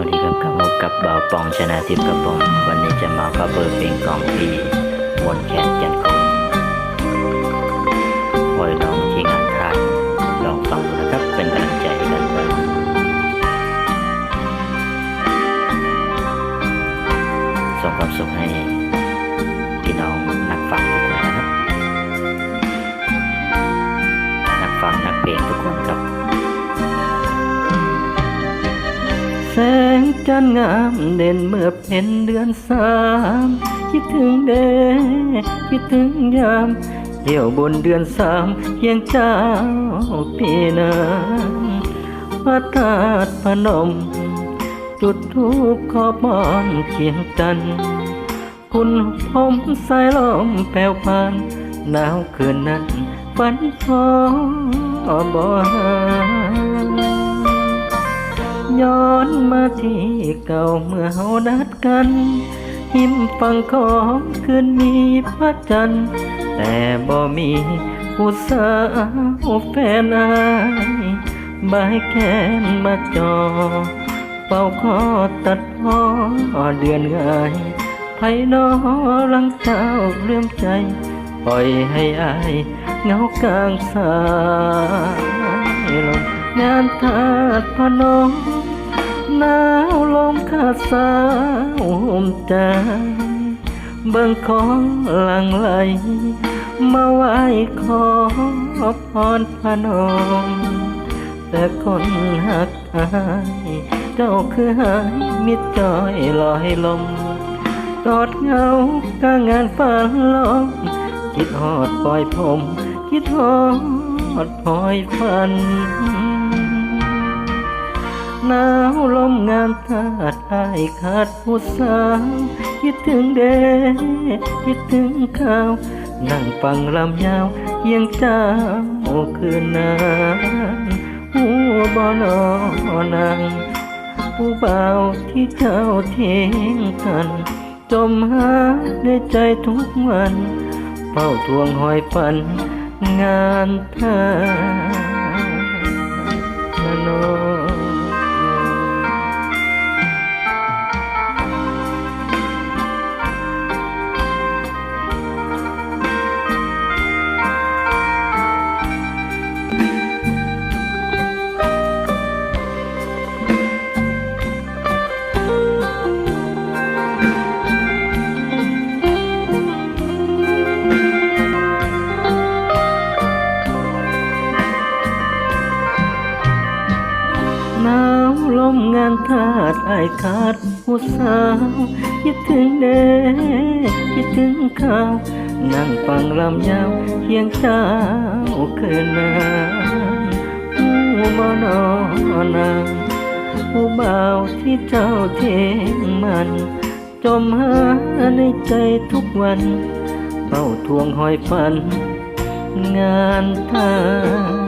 สวัสดีครับกับผมกับเบาปองชนะทิพย์กับผมวันนี้จะมาคัฟเวอร์เพลงกล่องที่มนแคนจันคงไว้น้องที่งานค่ายลองฟังดูนะครับเป็นกำลังใจให้กันไปส่งความสุขให้ จันงามเด่นเมื่อเป็นเดือนสามคิดถึงเดคิดถึงยามเที่ยวบนเดือนสามเคียงเจ้าปีนาพระธาตุพนม จุดทูปขอบมอนเคียงกันคุณผมสายลมแผ่วพานหนาวคืนนั้นฝันพอบ่หา ที่เก่าเมื่อเฮานัดกัน หิมฟังของคืนมีพระจันทร์แต่บ่มีผู้สาวแฟนอายบายแค้นมาจอ เป่าคอตัดพอเดือนง่ายไผนอรังเจ้าเลื่อมใจ ปล่อยให้อายเงากลางสายลมงานทาดพนม หนาวลมขาดสาวหมใจเบิ่งของหลังไหล มาไหว้ขอพรพนม แต่คนหักอายเจ้าคือหายมิดจอยลอยลมกอดเงากางงานฝันลมคิดหอดปล่อยผม คิดหอดปล่อยฝัน หนาวลมงามทาดอายขาดผู้สาวคิดถึงเดคิดถึงข้าว นั่งฟังลำยาวเยียงเจ้าคืนนานหัวบ่นอนาง ผู้เบาที่เจ้าเทงกัน จมหาในใจทุกวันเฝ้าทวงหอยฝันงานทามโน หนาวลมงานทาดอายขาดผู้สาวคิดถึงเด้คิดถึงข้าวนั่งฟังลำยาวเคียงเจ้าคืนนานผู้บ่นอนางผู้บ่าวที่เจ้าเทงมัน จมหาในใจทุกวันเฝ้าทวงหอยฝัน งานทาประนม